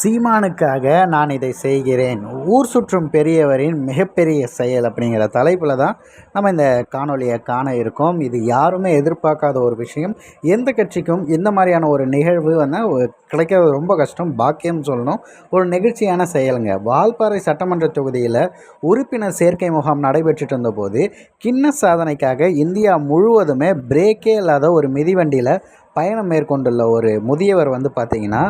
சீமானுக்காக நான் இதை செய்கிறேன். ஊர் சுற்றும் பெரியவரின் மிகப்பெரிய செயல் அப்படிங்கிற தலைப்பில் தான் நம்ம இந்த காணொலியை காண இருக்கோம். இது யாருமே எதிர்பார்க்காத ஒரு விஷயம். எந்த கட்சிக்கும் இந்த மாதிரியான ஒரு நிகழ்வு வந்து கிடைக்கிறது ரொம்ப கஷ்டம். பாக்கியம் சொல்லணும். ஒரு நெகிழ்ச்சியான செயலுங்க. வால்பாறை சட்டமன்ற தொகுதியில் உறுப்பினர் சேர்க்கை முகாம் நடைபெற்றுட்டு இருந்தபோது கிண்ண சாதனைக்காக இந்தியா முழுவதுமே பிரேக்கே இல்லாத ஒரு மிதிவண்டியில் பயணம் மேற்கொண்டுள்ள ஒரு முதியவர் வந்து பார்த்திங்கன்னா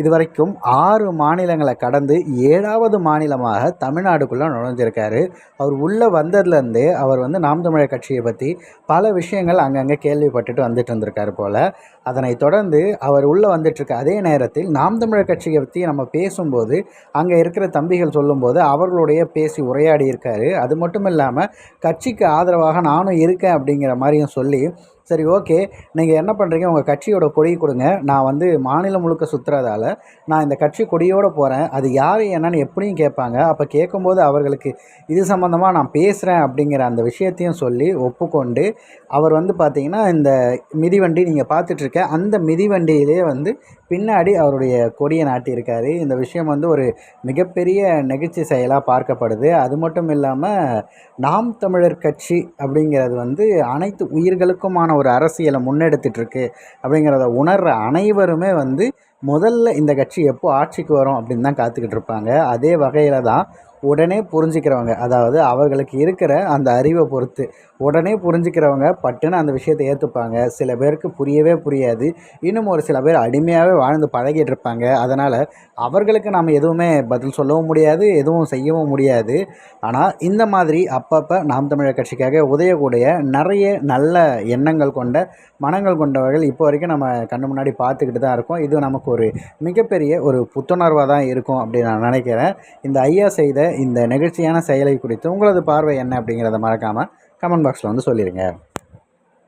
இதுவரைக்கும் ஆறு மாநிலங்களை கடந்து ஏழாவது மாநிலமாக தமிழ்நாடுக்குள்ளே நுழைஞ்சிருக்காரு. அவர் உள்ளே வந்ததுலேருந்து அவர் வந்து நாம் தமிழர் கட்சியை பற்றி பல விஷயங்கள் அங்கங்கே கேள்விப்பட்டுட்டு வந்துட்டு இருந்திருக்காரு போல். அதனைத் தொடர்ந்து அவர் உள்ளே வந்துட்டுருக்க அதே நேரத்தில் நாம் தமிழர் கட்சியை பற்றி நம்ம பேசும்போது அங்கே இருக்கிற தம்பிகள் சொல்லும்போது அவர்களுடைய பேசி உரையாடி இருக்காரு அது மட்டும் இல்லாமல் கட்சிக்கு ஆதரவாக நானும் இருக்கேன் அப்படிங்கிற மாதிரியும் சொல்லி சரி ஓகே. நீங்கள் என்ன பண்ணுறீங்க உங்கள் கட்சியோட கொடி கொடுங்க. நான் வந்து மாநிலம் முழுக்க சுற்றுறதால நான் இந்த கட்சி கொடியோடு போகிறேன் அது யார் என்னன்னு எப்படியும் கேட்பாங்க. அப்போ கேட்கும்போது அவர்களுக்கு இது சம்மந்தமாக நான் பேசுகிறேன் அப்படிங்கிற அந்த விஷயத்தையும் சொல்லி ஒப்புக்கொண்டு அவர் வந்து பார்த்திங்கன்னா இந்த மிதிவண்டி நீங்கள் பார்த்துட்ருக்க அந்த மிதிவண்டியிலே வந்து பின்னாடி அவருடைய கொடியை நாட்டியிருக்காரு. இந்த விஷயம் வந்து ஒரு மிகப்பெரிய நெகிழ்ச்சி செயலாக பார்க்கப்படுது. அது மட்டும் இல்லாமல் நாம் தமிழர் கட்சி அப்படிங்கிறது வந்து அனைத்து உயிர்களுக்குமான ஒரு அரசியலை முன்னெடுத்துட்டு இருக்கு அப்படிங்கிறத உணர்கிற அனைவருமே வந்து முதல்ல இந்த கட்சி எப்போ ஆட்சிக்கு வரும் அப்படின்னு தான் காத்துக்கிட்டு இருப்பாங்க. அதே வகையில் தான் உடனே புரிஞ்சுக்கிறவங்க அதாவது அவர்களுக்கு இருக்கிற அந்த அறிவை பொறுத்து உடனே புரிஞ்சுக்கிறவங்க பட்டுன்னு அந்த விஷயத்தை ஏற்றுப்பாங்க சில பேருக்கு புரியவே புரியாது. இன்னும் ஒரு சில பேர் அடிமையாகவே வாழ்ந்து பழகிட்டு இருப்பாங்க. அதனால் அவர்களுக்கு நாம் எதுவுமே பதில் சொல்லவும் முடியாது எதுவும் செய்யவும் முடியாது. ஆனால் இந்த மாதிரி அப்பப்போ நாம் தமிழர் கட்சிக்காக உதயக்கூடிய நிறைய நல்ல எண்ணங்கள் கொண்ட மனங்கள் கொண்டவர்கள் இப்போ வரைக்கும் நம்ம கண்ணு முன்னாடி பார்த்துக்கிட்டு தான் இருக்கோம். இது நமக்கு ஒரு மிகப்பெரிய ஒரு புத்துணர்வாக தான் இருக்கும் அப்படின்னு நான் நினைக்கிறேன். இந்த ஐயா செய்த இந்த நெகிழ்ச்சியான செயலை குறித்து உங்களது பார்வை என்ன அப்படிங்கிறத மறக்காமல் கமெண்ட் பாக்ஸில் வந்து சொல்லிடுங்க